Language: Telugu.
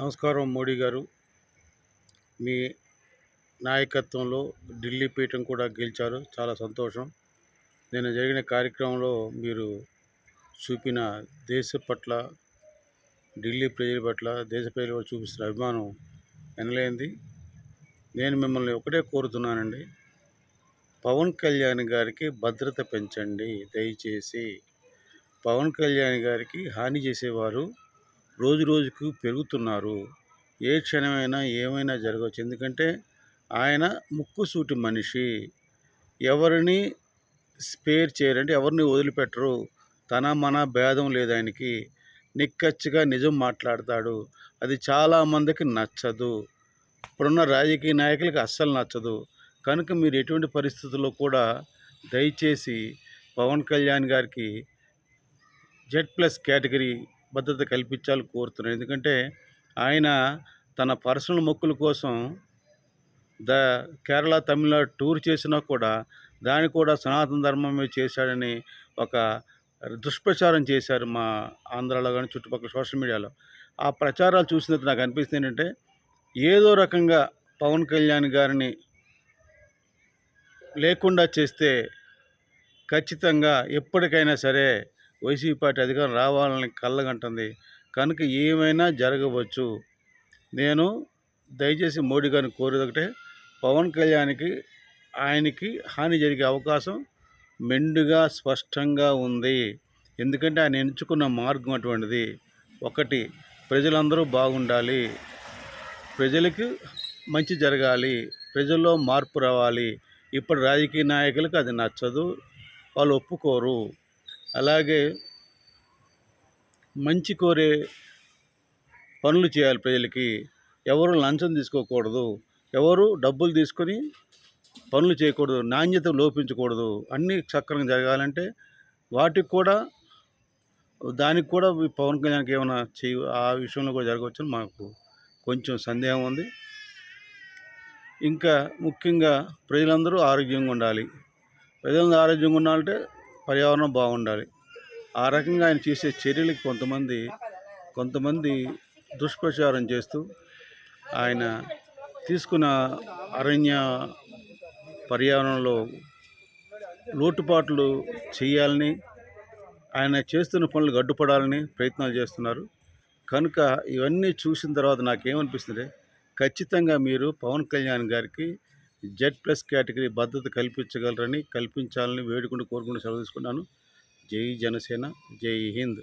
నమస్కారం మోడీ గారు. మీ నాయకత్వంలో ఢిల్లీ పీఠం కూడా గెలిచారు. చాలా సంతోషం. నేను జరిగిన కార్యక్రమంలో మీరు చూపిన దేశ పట్ల ఢిల్లీ ప్రజల పట్ల దేశ ప్రజల పట్ల చూపిస్తున్న అభిమానం ఎనలేంది నేను మిమ్మల్ని ఒకటే కోరుతున్నానండి. పవన్ కళ్యాణ్ గారికి భద్రత పెంచండి. దయచేసి పవన్ కళ్యాణ్ గారికి హాని చేసేవారు రోజు రోజుకు పెరుగుతున్నారు. ఏ క్షణమైనా ఏమైనా జరగవచ్చు. ఎందుకంటే ఆయన ముక్కుసూటి మనిషి. ఎవరిని స్పేర్ చేయరంటే ఎవరిని వదిలిపెట్టరు. తన మన భేదం లేదు ఆయనకి. నిక్కచ్చిగా నిజం మాట్లాడతాడు. అది చాలామందికి నచ్చదు. ఇప్పుడున్న రాజకీయ నాయకులకి అస్సలు నచ్చదు. కనుక మీరు ఎటువంటి పరిస్థితుల్లో కూడా దయచేసి పవన్ కళ్యాణ్ గారికి జెడ్ ప్లస్ కేటగిరీ భద్రత కల్పించాలని కోరుతున్నాను. ఎందుకంటే ఆయన తన పర్సనల్ మొక్కుల కోసం ద కేరళ తమిళనాడు టూర్ చేసినా కూడా దాన్ని కూడా సనాతన ధర్మమే చేశాడని ఒక దుష్ప్రచారం చేశారు మా ఆంధ్రాలో కానీ చుట్టుపక్కల సోషల్ మీడియాలో. ఆ ప్రచారాలు చూసినట్టు నాకు అనిపిస్తుంది ఏంటంటే ఏదో రకంగా పవన్ కళ్యాణ్ గారిని లేకుండా చేస్తే ఖచ్చితంగా ఎప్పటికైనా సరే వైసీపీ పార్టీ అధికారం రావాలని కళ్ళగంటుంది. కనుక ఏమైనా జరగవచ్చు. నేను దయచేసి మోడీ గారిని కోరేది ఒకటే పవన్ కళ్యాణ్కి ఆయనకి హాని జరిగే అవకాశం మెండుగా స్పష్టంగా ఉంది. ఎందుకంటే ఆయన ఎంచుకున్న మార్గం అటువంటిది. ఒకటి ప్రజలందరూ బాగుండాలి. ప్రజలకు మంచి జరగాలి. ప్రజల్లో మార్పు రావాలి. ఇప్పుడు రాజకీయ నాయకులకు అది నచ్చదు. వాళ్ళు ఒప్పుకోరు. అలాగే మంచి కోరే పనులు చేయాలి ప్రజలకి. ఎవరు లంచం తీసుకోకూడదు. ఎవరు డబ్బులు తీసుకొని పనులు చేయకూడదు. నాణ్యత లోపించకూడదు. అన్నీ సక్రమంగా జరగాలంటే వాటికి కూడా దానికి కూడా పవన్ కళ్యాణ్కి ఏమైనా చేయ ఆ విషయంలో కూడా జరగవచ్చని మాకు కొంచెం సందేహం ఉంది. ఇంకా ముఖ్యంగా ప్రజలందరూ ఆరోగ్యంగా ఉండాలి. ప్రజలందరూ ఆరోగ్యంగా ఉండాలంటే పర్యావరణం బాగుండాలి. ఆ రకంగా ఆయన చేసే చర్యలకు కొంతమంది కొంతమంది దుష్ప్రచారం చేస్తూ ఆయన తీసుకున్న అరణ్య పర్యావరణంలో లోటుపాట్లు చేయాలని ఆయన చేస్తున్న పనులు గడ్డుపడాలని ప్రయత్నాలు చేస్తున్నారు. కనుక ఇవన్నీ చూసిన తర్వాత నాకేమనిపిస్తుంది ఖచ్చితంగా మీరు పవన్ కళ్యాణ్ గారికి జెడ్ ప్లస్ కేటగిరీ భద్రత కల్పించగలరని కల్పించాలని వేడుకుంటూ కోరుకుంటూ సెలవు తీసుకున్నాను. జై జనసేన జై హింద్.